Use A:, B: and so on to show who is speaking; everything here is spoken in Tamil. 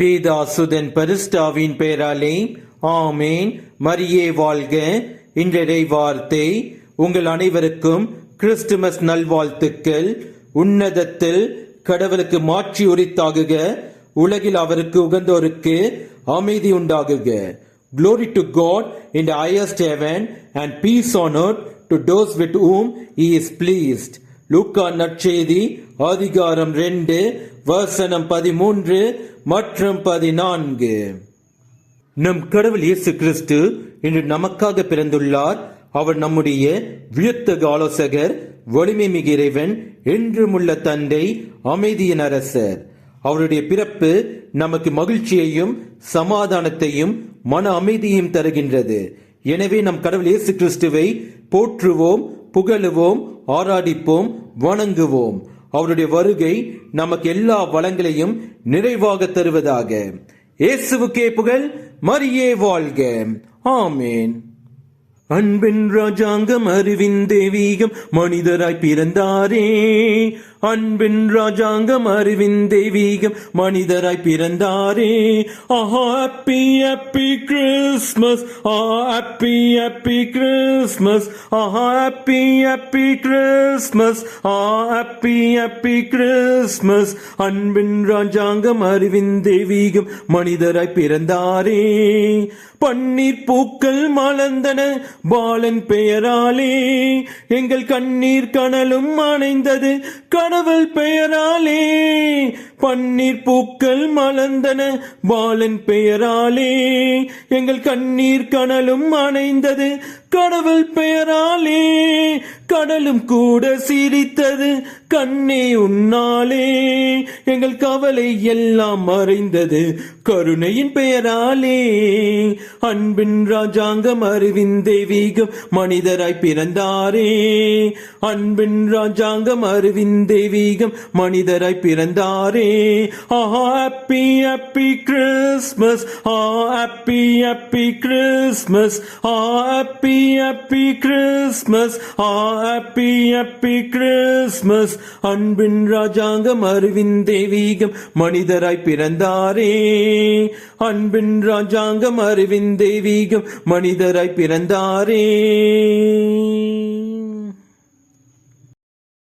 A: பேதாசுதன் பரிஸ்டாவின் பெயராலே ஆமேன். மரியே வாழ்க. இன்றைய வார்த்தை உங்கள் அனைவருக்கும் கிறிஸ்துமஸ் நல்வாழ்த்துக்கள். உன்னதத்தில் கடவுளுக்கு மாற்றி உரித்தாகுக. உலகில் அவருக்கு உகந்தோருக்கு அமைதி உண்டாகுக. Glory to God in the highest heaven and peace on earth to those with whom he is pleased. லூக்கா நற்செய்தி அதிகாரம் ரெண்டு வசனம் பதிமூன்று மற்றும் பதினான்கு. நம் கடவுள் இயேசு கிறிஸ்து இன்று நமக்காக பிறந்துள்ளார். அவர் நம்முடைய வியத்த ஆலோசகர் வலிமை மிகு இறைவன் என்றுமுள்ள தந்தை அமைதியின் அரசர். அவருடைய பிறப்பு நமக்கு மகிழ்ச்சியையும் சமாதானத்தையும் மன அமைதியையும் தருகின்றது. எனவே நம் கடவுள் இயேசு கிறிஸ்துவை போற்றுவோம் புகழுவோம் ஆராதிப்போம் வணங்குவோம். அவருடைய வருகை நமக்கு எல்லா வளங்களையும் நிறைவாக தருவதாக. இயேசுவுக்கே புகழ் மரியே வாழ்க. ஆமேன். அன்பின் ராஜாங்கம் அறிவின் தெய்வீகம் மனிதராய் பிறந்தாரே. அன்பின் ராஜாங்கம் அறிவின் தெய்வீகம் மனிதராய் பிறந்தாரே. Happy happy Christmas. Happy happy Christmas. Happy happy Christmas. Happy happy Christmas. அன்பின் ராஜாங்கம் அறிவின் தெய்வீகம் மனிதராய் பிறந்தாரே. பன்னீர் பூக்கள் மலர்ந்தன பாலன் பெயராலே எங்கள் கண்ணீர் கனலும் அணைந்தது. கடவுள் பெயராலே பன்னீர் பூக்கள் மலர்ந்தன. பாலன் பெயராலே எங்கள் கண்ணீர் கனலும் அணைந்தது. கடவுள் பெயராலே கடலும் கூட சிரித்தது கண்ணே உன்னாலே. எங்கள் கவலை எல்லாம் மறைந்தது கருணையின் பெயராலே. அன்பின் ராஜாங்கம் அறிவின் தெய்வீகம் மனிதராய் பிறந்தாரே. அன்பின் ராஜாங்கம் அறிவின் தெய்வீகம் மனிதராய் பிறந்தாரே. Happy happy Christmas. Happy happy Christmas. Happy happy Christmas. Happy happy Christmas அன்பின் ராஜாங்கம் அறிவின் தெய்வீகம். மனிதராய் பிறந்தாரே. அன்பின் ராஜாங்கம் அறிவின் தெய்வீகம். மனிதராய் பிறந்தாரே.